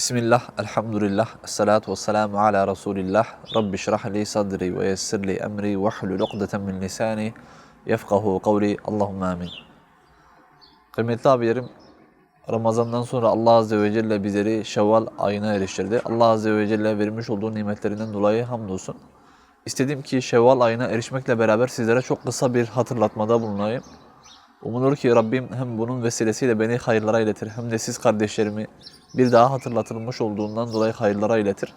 Bismillah, elhamdülillah, esselatu vesselamu ala Resulillah. Rabbi şrah li sadri ve yessir li emri ve hlul ukdeten min lisani yefkahu kavli. Allahümme amin. Kıymetli abilerim, Ramazan'dan sonra Allah Azze ve Celle bizleri Şevval ayına eriştirdi. Allah Azze ve Celle vermiş olduğu nimetlerinden dolayı hamdolsun. İstedim ki Şevval ayına erişmekle beraber sizlere çok kısa bir hatırlatmada bulunayım. Umulur ki Rabbim hem bunun vesilesiyle beni hayırlara iletir hem de siz kardeşlerimi bir daha hatırlatılmış olduğundan dolayı hayırlara iletir.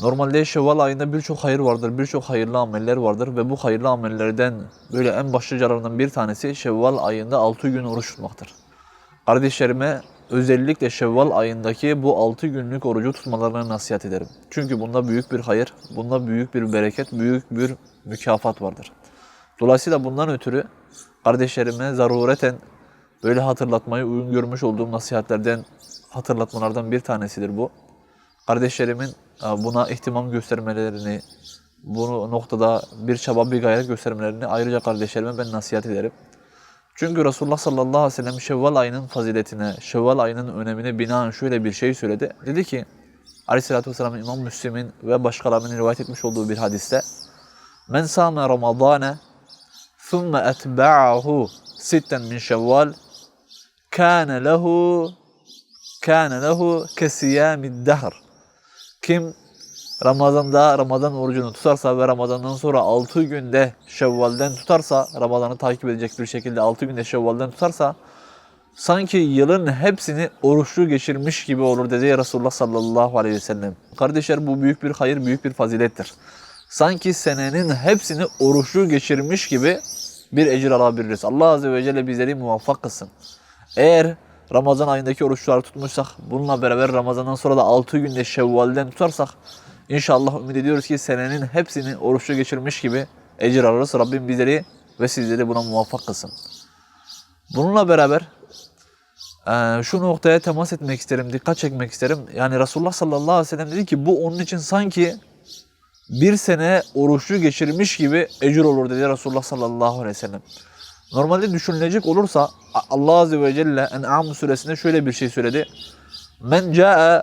Normalde Şevval ayında birçok hayır vardır, birçok hayırlı ameller vardır ve bu hayırlı amellerden böyle en başlıcalarından bir tanesi Şevval ayında 6 gün oruç tutmaktır. Kardeşlerime özellikle Şevval ayındaki bu 6 günlük orucu tutmalarını nasihat ederim. Çünkü bunda büyük bir hayır, bunda büyük bir bereket, büyük bir mükafat vardır. Dolayısıyla bundan ötürü kardeşlerime zarureten Böyle hatırlatmayı uygun görmüş olduğum nasihatlerden, hatırlatmalardan bir tanesidir bu. Kardeşlerimin e, buna ihtimam göstermelerini, bunu noktada bir çaba, bir gayret göstermelerini ayrıca kardeşlerime ben nasihat ederim. Çünkü Resulullah sallallahu aleyhi ve sellem Şevval ayının faziletine, Şevval ayının önemine binaen şöyle bir şey söyledi. Dedi ki, Aleyhisselatü Vesselam İmam Müslim'in ve başkalarının rivayet etmiş olduğu bir hadiste Men sâme ramadâne thumme etba'ahu sitten min şevval Kâne lehu kâne lehu kesiyâmid dehr. Kim Ramazan'da Ramazan orucunu tutarsa ve Ramazan'dan sonra 6 günde Şevval'den tutarsa, Ramazan'ı takip edecek bir şekilde 6 günde Şevval'den tutarsa sanki yılın hepsini oruçlu geçirmiş gibi olur dedi Resulullah sallallahu aleyhi ve sellem. Kardeşler bu büyük bir hayır, büyük bir fazilettir. Sanki senenin hepsini oruçlu geçirmiş gibi bir ecir alabiliriz. Allah azze ve celle bizleri muvaffak kılsın. Eğer Ramazan ayındaki oruçları tutmuşsak, bununla beraber Ramazan'dan sonra da 6 günde Şevval'den tutarsak, inşallah ümit ediyoruz ki senenin hepsini oruçlu geçirmiş gibi ecir alırız. Rabbim bizleri ve sizleri buna muvaffak kılsın. Bununla beraber eee, şu noktaya temas etmek isterim, dikkat çekmek isterim. Yani Resulullah sallallahu aleyhi ve sellem dedi ki bu onun için sanki bir sene oruçlu geçirmiş gibi ecir olur dedi Resulullah sallallahu aleyhi ve sellem. Normalde düşünülecek olursa Allah Azze ve Celle En'am suresinde şöyle bir şey söyledi. Men ca'e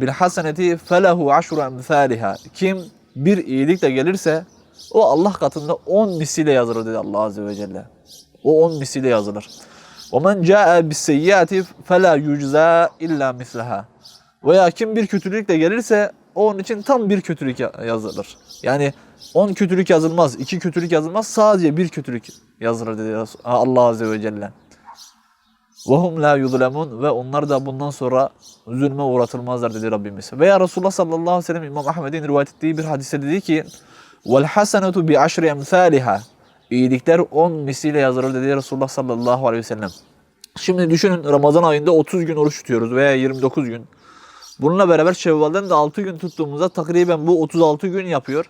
bil haseneti felehu aşru emthaliha. Kim bir iyilikle gelirse o Allah katında 10 misliyle yazılır dedi Allah Azze ve Celle. O 10 misliyle yazılır. Ca'e bis seyyiati fela yucza illa mislaha. Veya kim bir kötülükle gelirse o onun için tam bir kötülük ya- yazılır. Yani 10 kötülük yazılmaz, 2 kötülük yazılmaz, sadece bir kötülük yazılır dedi Resul- Allah Azze ve Celle. وَهُمْ لَا يُظْلَمُونَ Ve onlar da bundan sonra zulme uğratılmazlar dedi Rabbimiz. Veya Resulullah sallallahu aleyhi ve sellem İmam Ahmed'in rivayet ettiği bir hadiste dedi ki وَالْحَسَنَةُ بِعَشْرِ اَمْثَالِهَا İyilikler 10 misliyle yazılır dedi Resulullah sallallahu aleyhi ve sellem. Şimdi düşünün Ramazan ayında 30 gün oruç tutuyoruz veya 29 gün. Bununla beraber Şevval'den de 6 gün tuttuğumuzda takriben bu 36 gün yapıyor.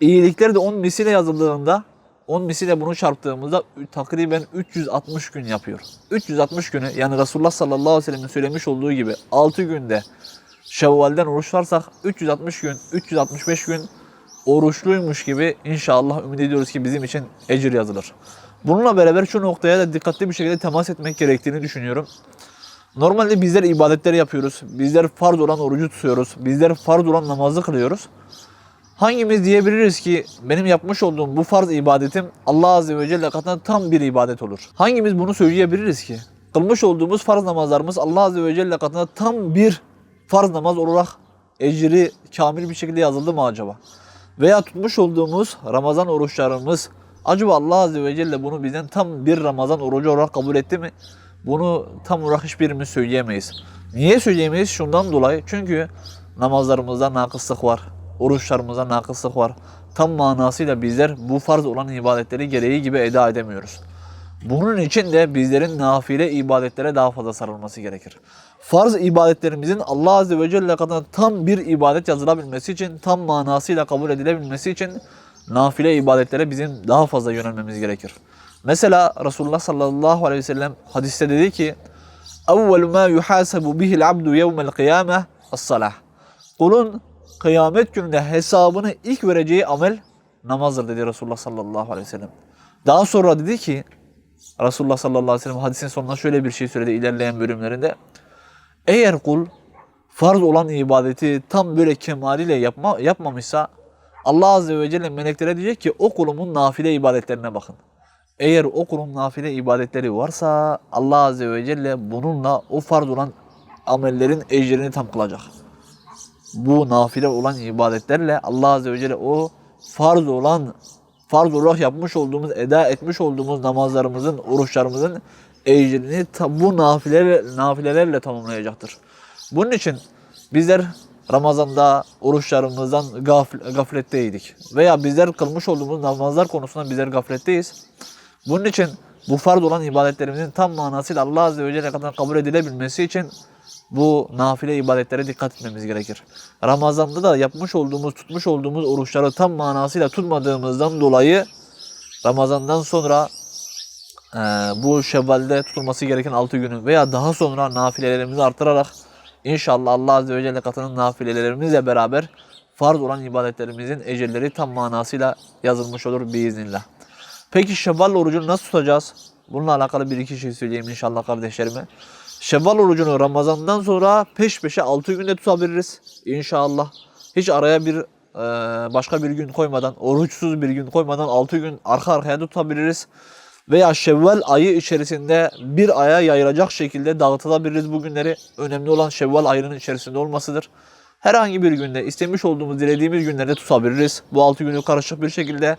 İyilikler de 10 misile yazıldığında 10 misile bunu çarptığımızda takriben 360 gün yapıyor. 360 günü yani Resulullah sallallahu aleyhi ve sellem'in söylemiş olduğu gibi 6 günde Şevval'den oruç tutarsak 360 gün, 365 gün oruçluymuş gibi inşallah ümit ediyoruz ki bizim için ecir yazılır. Bununla beraber şu noktaya da dikkatli bir şekilde temas etmek gerektiğini düşünüyorum. Normalde bizler ibadetleri yapıyoruz. Bizler farz olan orucu tutuyoruz. Bizler farz olan namazı kılıyoruz. Hangimiz diyebiliriz ki benim yapmış olduğum bu farz ibadetim Allah Azze ve Celle katında tam bir ibadet olur? Hangimiz bunu söyleyebiliriz ki? Kılmış olduğumuz farz namazlarımız Allah Azze ve Celle katında tam bir farz namaz olarak ecri kamil bir şekilde yazıldı mı acaba? Veya tutmuş olduğumuz Ramazan oruçlarımız acaba Allah Azze ve Celle bunu bizden tam bir Ramazan orucu olarak kabul etti mi? Bunu tam olarak hiçbirimiz söyleyemeyiz. Niye söyleyemeyiz? Şundan dolayı. Çünkü namazlarımızda nakıslık var Oruçlarımızda nakıslık var. Tam manasıyla bizler bu farz olan ibadetleri gereği gibi eda edemiyoruz. Bunun için de bizlerin nafile ibadetlere daha fazla sarılması gerekir. Farz ibadetlerimizin Allah Azze ve Celle katında tam bir ibadet yazılabilmesi için, tam manasıyla kabul edilebilmesi için nafile ibadetlere bizim daha fazla yönelmemiz gerekir. Mesela Resulullah sallallahu aleyhi ve sellem hadiste dedi ki اَوَّلُ مَا يُحَاسَبُ بِهِ الْعَبْدُ يَوْمَ الْقِيَامَةِ الصَّلَاةِ Kulun kıyamet gününde hesabını ilk vereceği amel namazdır dedi Resulullah sallallahu aleyhi ve sellem. Daha sonra dedi ki Resulullah sallallahu aleyhi ve sellem hadisin sonunda şöyle bir şey söyledi ilerleyen bölümlerinde. Eğer kul farz olan ibadeti tam böyle kemaliyle yapma, yapmamışsa Allah Azze ve Celle meleklere diyecek ki o kulumun nafile ibadetlerine bakın. Eğer o kulun nafile ibadetleri varsa Allah Azze ve Celle bununla o farz olan amellerin ecrini tam kılacak. Bu nafile olan ibadetlerle Allah Azze ve Celle o farz olan farz olarak yapmış olduğumuz, eda etmiş olduğumuz namazlarımızın, oruçlarımızın ecrini bu nafileler, nafilelerle tamamlayacaktır. Bunun için bizler Ramazan'da oruçlarımızdan gafl- gafletteydik. Veya bizler kılmış olduğumuz namazlar konusunda bizler gafletteyiz. Bunun için bu farz olan ibadetlerimizin tam manasıyla Allah Azze ve Celle kadar kabul edilebilmesi için bu nafile ibadetlere dikkat etmemiz gerekir. Ramazan'da da yapmış olduğumuz, tutmuş olduğumuz oruçları tam manasıyla tutmadığımızdan dolayı Ramazan'dan sonra eee, bu Şevval'de tutulması gereken 6 günü veya daha sonra nafilelerimizi artırarak inşallah Allah Azze ve Celle katının nafilelerimizle beraber farz olan ibadetlerimizin ecelleri tam manasıyla yazılmış olur biiznillah. Peki Şevval orucunu nasıl tutacağız? Bununla alakalı bir iki şey söyleyeyim inşallah kardeşlerime. Şevval orucunu Ramazan'dan sonra peş peşe 6 günde tutabiliriz inşallah. Hiç araya bir e, başka bir gün koymadan, oruçsuz bir gün koymadan 6 gün arka arkaya tutabiliriz. Veya Şevval ayı içerisinde bir aya yayılacak şekilde dağıtılabiliriz bu günleri. Önemli olan Şevval ayının içerisinde olmasıdır. Herhangi bir günde istemiş olduğumuz, dilediğimiz günlerde tutabiliriz. Bu 6 günü karışık bir şekilde.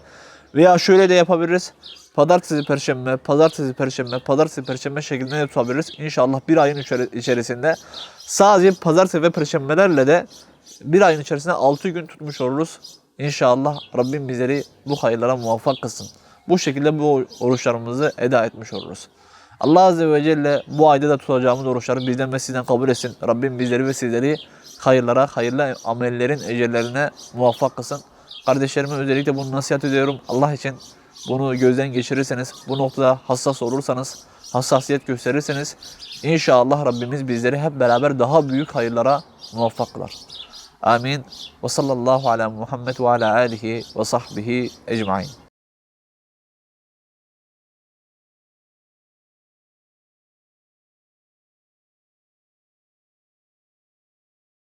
Veya şöyle de yapabiliriz. Pazartesi, perşembe, pazartesi, perşembe, pazartesi, perşembe şeklinde de tutabiliriz. İnşallah bir ayın içeri- içerisinde sadece pazartesi ve perşembelerle de bir ayın içerisinde 6 gün tutmuş oluruz. İnşallah Rabbim bizleri bu hayırlara muvaffak kılsın. Bu şekilde bu oruçlarımızı eda etmiş oluruz. Allah Azze ve Celle bu ayda da tutacağımız oruçları bizden ve sizden kabul etsin. Rabbim bizleri ve sizleri hayırlara, hayırlı amellerin ecellerine muvaffak kılsın. Kardeşlerime özellikle bunu nasihat ediyorum. Allah için bunu gözden geçirirseniz, bu noktada hassas olursanız, hassasiyet gösterirseniz inşallah Rabbimiz bizleri hep beraber daha büyük hayırlara muvaffak kılar. Amin. Ve sallallahu ala Muhammed ve ala alihi ve sahbihi ecmain.